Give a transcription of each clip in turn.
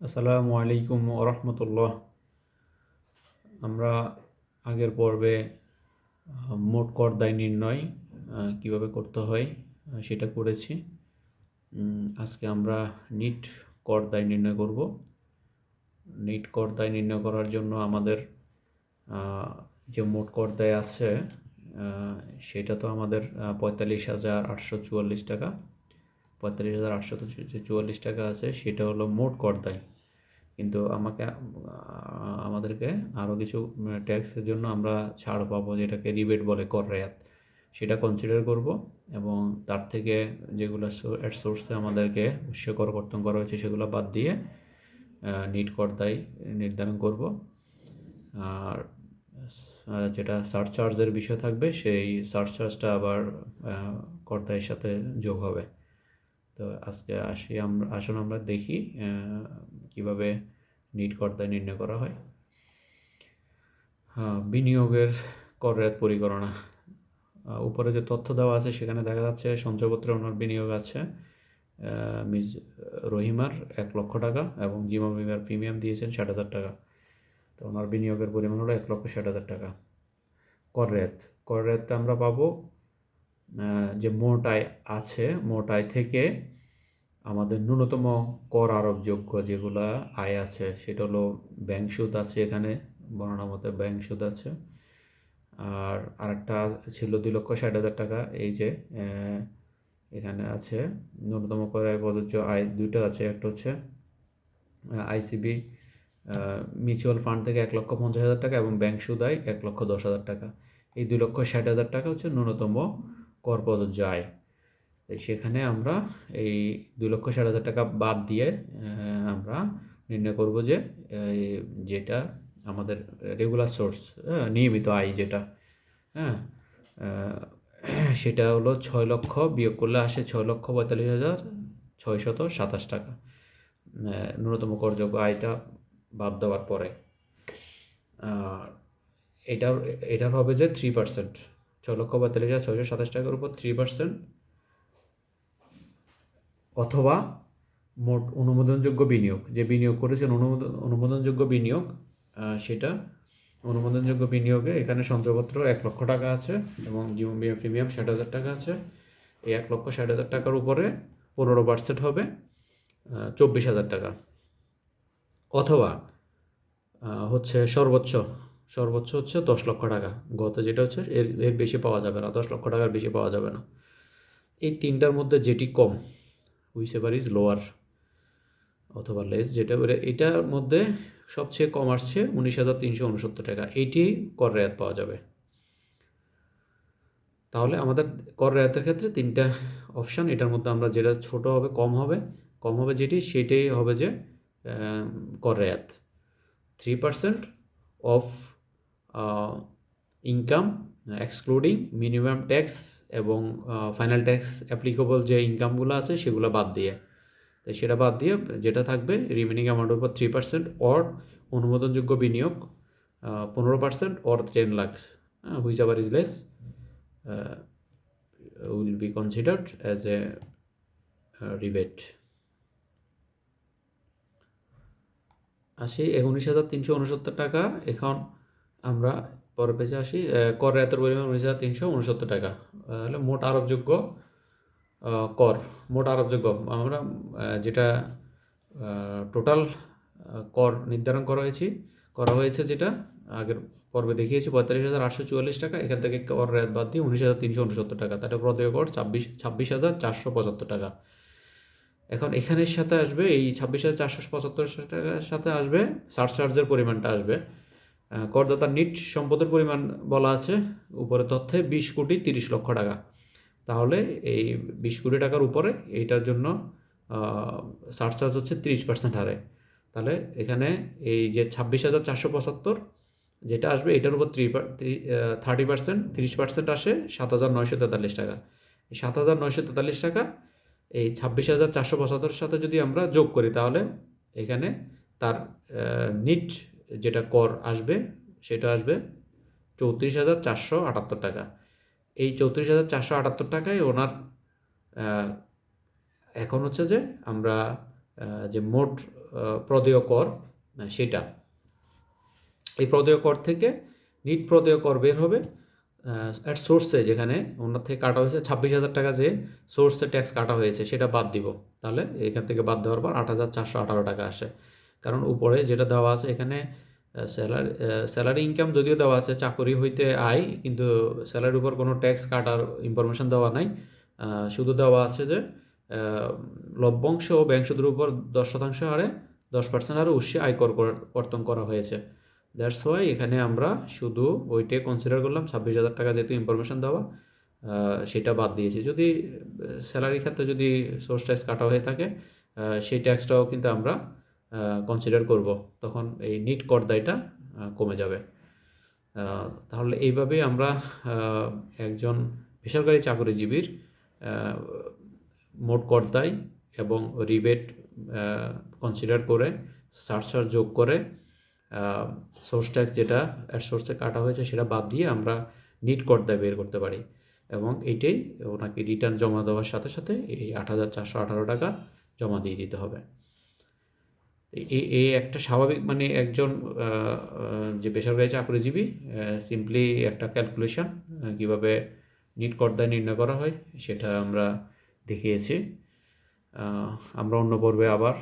আসসালামু আলাইকুম রহমতুল্লাহ। আমরা আগের পর্বে মোট কর দায় নির্ণয় কীভাবে করতে হয় সেটা করেছি। আজকে আমরা নিট কর দায় নির্ণয় করব। নিট কর দায় নির্ণয় করার জন্য আমাদের যে মোট কর দায় আছে সেটা তো আমাদের পঁয়তাল্লিশ হাজার আটশো চুয়াল্লিশ টাকা। পঁয়তাল্লিশ হাজার আটশো যে চুয়াল্লিশ টাকা আছে সেটা হলো মোট কর দায় কিন্তু আমাকে আমাদেরকে আরও কিছু ট্যাক্সের জন্য আমরা ছাড় পাবো যেটাকে রিবেট বলে কর রেয়াত সেটা কনসিডার করব এবং তার থেকে যেগুলো অ্যাট সোর্সে আমাদেরকে উৎস কর কর্তন করা হয়েছে সেগুলো বাদ দিয়ে নিট কর দায় নির্ধারণ করব। আর যেটা সার্চ চার্জের বিষয় থাকবে সেই সার্চ চার্জটা আবার আহ, কর দায়ের সাথে যোগ হবে। তো আজকে আসি আমরা, আসুন আমরা দেখি কীভাবে নিট করদায় নির্ণয় করা হয়। হ্যাঁ বিনিয়োগের কর পরিগণনা। উপরে যে তথ্য দেওয়া আছে সেখানে দেখা যাচ্ছে সঞ্চয়পত্রে ওনার বিনিয়োগ আছে মিস রহিমার এক লক্ষ টাকা এবং জিমা বিমার প্রিমিয়াম দিয়েছেন ষাট হাজার টাকা। তো ওনার বিনিয়োগের পরিমাণ হলো এক লক্ষ ষাট হাজার টাকা। কর রেয়াত কর রেয়াতটা আমরা পাবো যে মোট আয় আছে মোট আয় থেকে আমাদের ন্যূনতম কর আরোপযোগ্য যেগুলা আয় আছে, সেটা হলো ব্যাংক সুদ আছে এখানে, বর্ণনা মতে ব্যাংক সুদ আছে। আর আরেকটা ছিল দুই লক্ষ ষাট হাজার টাকা, এই যে এখানে আছে ন্যূনতম কর আয় প্রযোজ্য আয় দুইটা আছে, একটা হচ্ছে আইসিবি মিউচুয়াল ফান্ড থেকে এক লক্ষ পঞ্চাশ হাজার টাকা এবং ব্যাংক সুদ আয় এক লক্ষ দশ হাজার টাকা। এই দুই লক্ষ ষাট হাজার টাকা হচ্ছে ন্যূনতম কর প্রযোজ্য আয় সেখানে আমরা এই দুই লক্ষ ষাট হাজার টাকা বাদ দিয়ে আমরা নির্ণয় করব যে যেটা আমাদের রেগুলার সোর্স নিয়মিত আয় যেটা হ্যাঁ সেটা হলো ছয় লক্ষ বিয়োগ করলে আসে ছয় লক্ষ পঁয়তাল্লিশ হাজার ছয়শত সাতাশ টাকা। ন্যূনতম করযোগ্য আয়টা বাদ দেওয়ার পরে। এটার এটার হবে যে থ্রি পার্সেন্ট ছয় লক্ষ পঁয়তাল্লিশ হাজার ছয়শো সাতাশ টাকার উপর থ্রি পার্সেন্ট অথবা মোট অনুমোদনযোগ্য বিনিয়োগ। যে বিনিয়োগ করেছেন অনুমোদন অনুমোদনযোগ্য বিনিয়োগ সেটা অনুমোদনযোগ্য বিনিয়োগে এখানে সঞ্চয়পত্র এক লক্ষ টাকা আছে এবং জীবন বিমা প্রিমিয়াম ষাট হাজার টাকা আছে। এই এক লক্ষ ষাট হাজার টাকার উপরে পনেরো পার্সেন্ট হবে চব্বিশ হাজার টাকা। অথবা হচ্ছে সর্বোচ্চ সর্বোচ্চ হচ্ছে দশ লক্ষ টাকা। গত যেটা হচ্ছে এর এর বেশি পাওয়া যাবে না, দশ লক্ষ টাকার বেশি পাওয়া যাবে না। এই তিনটার মধ্যে যেটি কম হুইচ এভার ইজ লোয়ার অথবা লেস যেটা বলে, এটার মধ্যে সবচেয়ে কম আসছে উনিশ হাজার তিনশো উনসত্তর টাকা। এইটি কর রেয়াত পাওয়া যাবে। তাহলে আমাদের কর রেয়াতের ক্ষেত্রে তিনটা অপশান এটার মধ্যে আমরা যেটা ছোট হবে, কম হবে কম হবে যেটি, সেটাই হবে যে কর রেয়াত। Three percent of income excluding minimum tax এবং ফাইনাল ট্যাক্স অ্যাপ্লিকেবল যে ইনকামগুলো আছে সেগুলো বাদ দিয়ে। তাই সেটা বাদ দিয়ে যেটা থাকবে রিমেনিং অ্যামাউন্টের উপর থ্রি পার্সেন্ট অর অনুমোদনযোগ্য বিনিয়োগ পনেরো percent or ten lakh which আবার is less will be considered as a rebate আসি উনিশ হাজার তিনশো উনসত্তর টাকা এখন আমরা পরের পেজে আসি। কর রায়তের পরিমাণ উনিশ হাজার তিনশো উনসত্তর টাকা। তাহলে মোট আরোপযোগ্য কর, মোট আরোপযোগ্য। আমরা যেটা টোটাল কর নির্ধারণ করা হয়েছে করা হয়েছে যেটা, আগের পর্বে দেখিয়েছি, পঁয়তাল্লিশ হাজার আটশো চুয়াল্লিশ টাকা। এখান থেকে কর রেয়াত বাদ দিয়ে উনিশ হাজার তিনশো উনসত্তর টাকা। তাহলে প্রদেয় কর ছাব্বিশ ছাব্বিশ হাজার চারশো পঁচাত্তর টাকা। এখন এখানের সাথে আসবে, এই ছাব্বিশ হাজার চারশো পঁচাত্তর টাকার সাথে আসবে সারচার্জের পরিমাণটা আসবে। করদাতার নিট সম্পদের পরিমাণ বলা আছে, উপরে তথ্যে বিশ কোটি তিরিশ লক্ষ টাকা। তাহলে এই বিশ কোটি টাকার উপরে এইটার জন্য সারচার্জ হচ্ছে তিরিশ পার্সেন্ট হারে। তাহলে এখানে এই যে ছাব্বিশ হাজার চারশো পঁচাত্তর, যেটা আসবে এটার উপর থ্রি থার্টি পার্সেন্ট তিরিশ পার্সেন্ট আসে সাত হাজার নয়শো তেতাল্লিশ টাকা। সাত হাজার নয়শো তেতাল্লিশ টাকা, এই ছাব্বিশ হাজার চারশো পঁচাত্তরের সাথে যদি আমরা যোগ করি, তাহলে এখানে তার নিট যেটা কর আসবে, সেটা আসবে চৌত্রিশ হাজার চারশো আটাত্তর টাকা। এই চৌত্রিশ হাজার চারশো আটাত্তর টাকায় ওনার এখন হচ্ছে যে আমরা যে মোট প্রদেয় কর সেটা। এই প্রদেয় কর থেকে নিট প্রদেয় কর বের হবে অ্যাট সোর্সে যেখানে ওনার থেকে কাটা হয়েছে ছাব্বিশ হাজার টাকা যে সোর্সে ট্যাক্স কাটা হয়েছে, সেটা বাদ দিব। তাহলে এখান থেকে বাদ দেওয়ার পর আট হাজার চারশো আঠারো টাকা আসে। কারণ উপরে যেটা দেওয়া আছে এখানে স্যালারি স্যালারি ইনকাম যদিও দেওয়া আছে, চাকরি হইতে আয়, কিন্তু স্যালারির উপর কোনো ট্যাক্স কাটার ইনফরমেশন দেওয়া নাই। শুধু দেওয়া আছে যে লভ্যাংশ ও ব্যাংক সুদের উপর দশ শতাংশ হারে দশ পার্সেন্ট হারে উৎসে আয়কর কর- কর্তন করা হয়েছে। দ্যাটস ওয়াই এখানে আমরা শুধু ওইটাই কনসিডার করলাম, ছাব্বিশ হাজার টাকা যেহেতু ইনফরমেশন দেওয়া সেটা বাদ দিয়েছি। যদি স্যালারির ক্ষেত্রে যদি সোর্স ট্যাক্স কাটা হয়ে থাকে সেই ট্যাক্সটাও কিন্তু আমরা কনসিডার করব, তখন এই নিট কর দায়টা কমে যাবে। তাহলে এইভাবে আমরা একজন বেসরকারি চাকরিজীবীর মোট কর দায় এবং রিবেট কনসিডার করে সারচার্জ যোগ করে সোর্স ট্যাক্স যেটা অ্যাট সোর্সে কাটা হয়েছে সেটা বাদ দিয়ে আমরা নিট কর দায় বের করতে পারি। এবং এইটাই ওনাকে রিটার্ন জমা দেওয়ার সাথে সাথে এই আট হাজার চারশো আঠারো টাকা জমা দিয়ে দিতে হবে। এই একটা স্বাভাবিক মানে একজন যে বেসরকারি চাকরিজীবী সিম্পলি একটা ক্যালকুলেশন কীভাবে নিট করদায় নির্ণয় করা হয় সেটা আমরা দেখিয়েছি। আমরা অন্য পর্বে আবার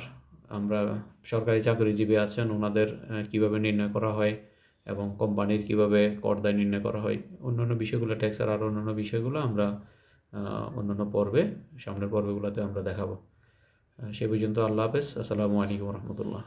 আমরা সরকারি চাকরিজীবী আছেন ওনাদের কীভাবে নির্ণয় করা হয় এবং কোম্পানির কীভাবে করদায় নির্ণয় করা হয় অন্যান্য বিষয়গুলো ট্যাক্সের আর অন্যান্য বিষয়গুলো আমরা আহ, অন্যান্য পর্বে সামনের পর্বগুলোতে আমরা দেখাবো। সে পর্যন্ত আল্লাহ হাফেজ। আসসালামু আলাইকুম রহমতুল্লাহ।